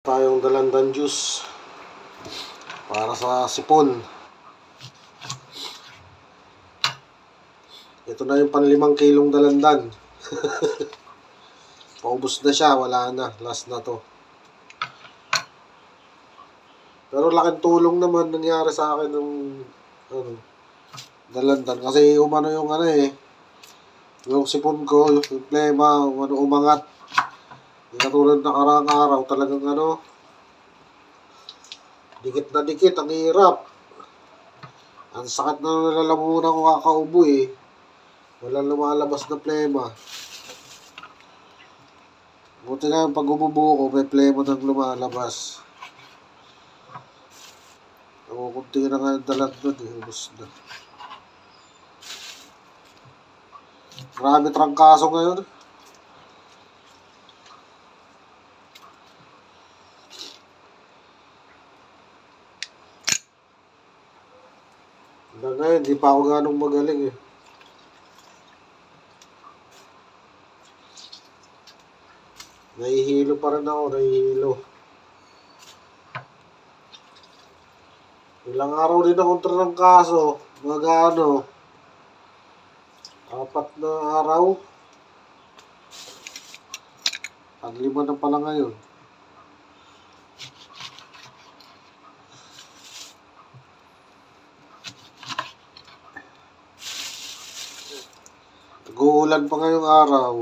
tayong dalandan juice para sa sipon. Ito na yung panlimang kilong dalandan. Paubos na siya, wala na. Last na to. Pero laking tulong naman nangyari sa akin ng ano, dalandan. Kasi umano yung ano eh. Yung sipon ko, yung problema, ano, umangat. Katulad ng karang araw, talagang ano, dikit na dikit, ang hirap. Ang sakit na nalalamunan ko kakaubo eh. Walang lumalabas na plema. Buti nga pag umubo ko, may plema nang lumalabas. Ako, kunti na nga yung dalag nun eh, ubos na. Marami trangkaso ngayon. Hanggang ngayon, di pa ako ganong magaling eh. Nahihilo pa rin ako, nahihilo. Ilang araw din akong ng kaso, mga ano, apat na araw. Ang lima na pala ngayon. Nag-uulan pa ngayong araw.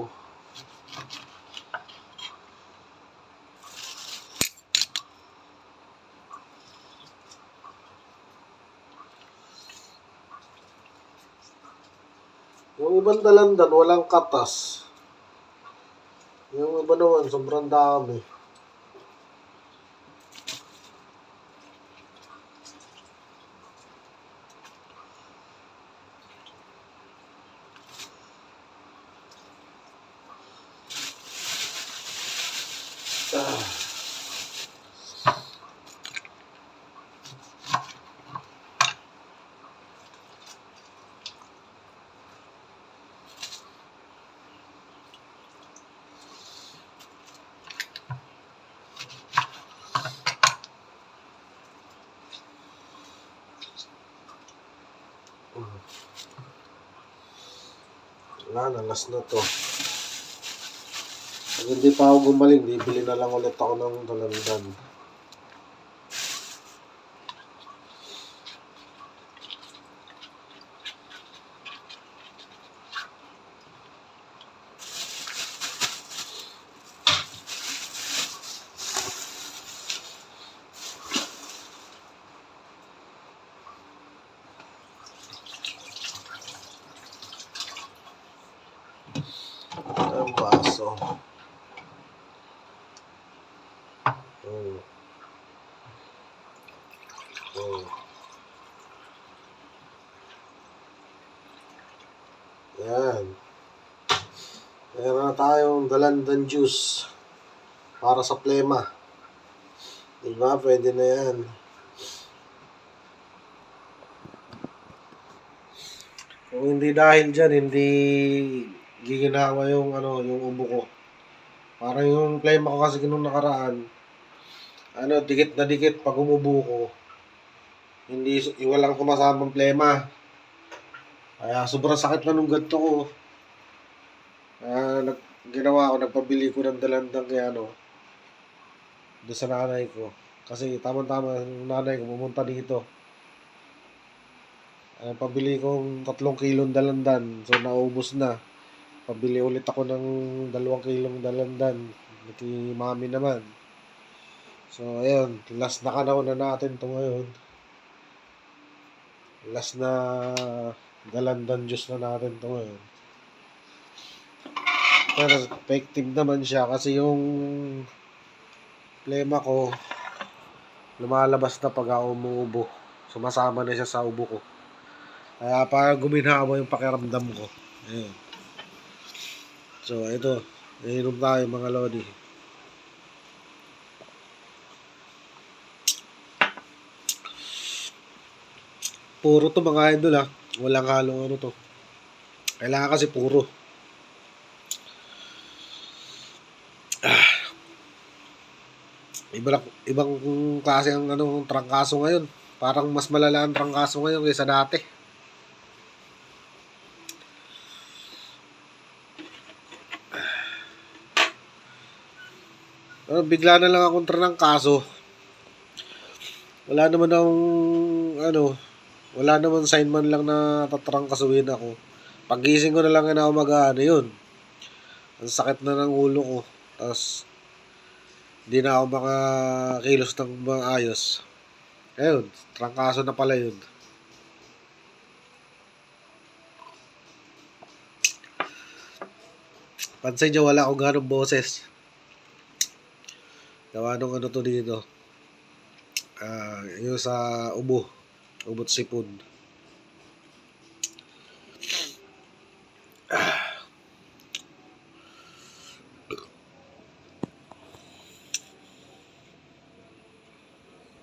Yung ibang dalandan, walang katas. Yung iba naman, sobrang dami. Wala na, last na to. Pag hindi pa ako gumaling, bibili na lang ulit ako ng dalandan. Ang baso. Oh. Oh. Yan. Meron na tayong dalandan juice para sa plema. Diba? Pwede na yan. Kung hindi dahil dyan, hindi giginawa yung ano, yung ubo ko. Parang yung plema ko kasi nung nakaraan, ano, dikit na dikit pag umubo ko. Hindi, walang kumasamang plema. Kaya sobrang sakit na nung ganito ko. Kaya nag, ginawa ko, nagpabili ko ng dalandang kaya ano, doon sa nanay ko. Kasi tama-tama yung nanay ko pumunta dito. Ay, pabili kong tatlong kilong dalandan. So, naubos na. Pabili ulit ako ng dalawang kilong dalandan. Kay mami naman. So, ayun. Last na kanawin na natin to ngayon. Last na dalandan juice na natin to ngayon. Pero effective naman siya kasi yung plema ko lumalabas na pag ako umuubo. Sumasama na siya sa ubo ko. Kaya parang guminawa yung pakiramdam ko. Ayun. So, ito. Iinom tayo mga lodi. Puro to mga idol ha. Walang halong ano to. Kailangan kasi puro. Ah. Iba, ibang klase ang ano, trangkaso ngayon. Parang mas malala ang trangkaso ngayon kaysa dati. Ah, bigla na lang akong trangkaso. Wala naman akong ano, wala naman sign man lang na tatrangkasuhin ako. Pagising ko na lang na umaga, ano yun. Ang sakit na ng ulo ko. Tapos, hindi na ako makakilos ng maayos. Ayun, trangkaso na pala yun. Pansin nyo, wala akong ganong boses. Gawa nung ano to dito. Ah, yung sa ubo. Ubot sipon.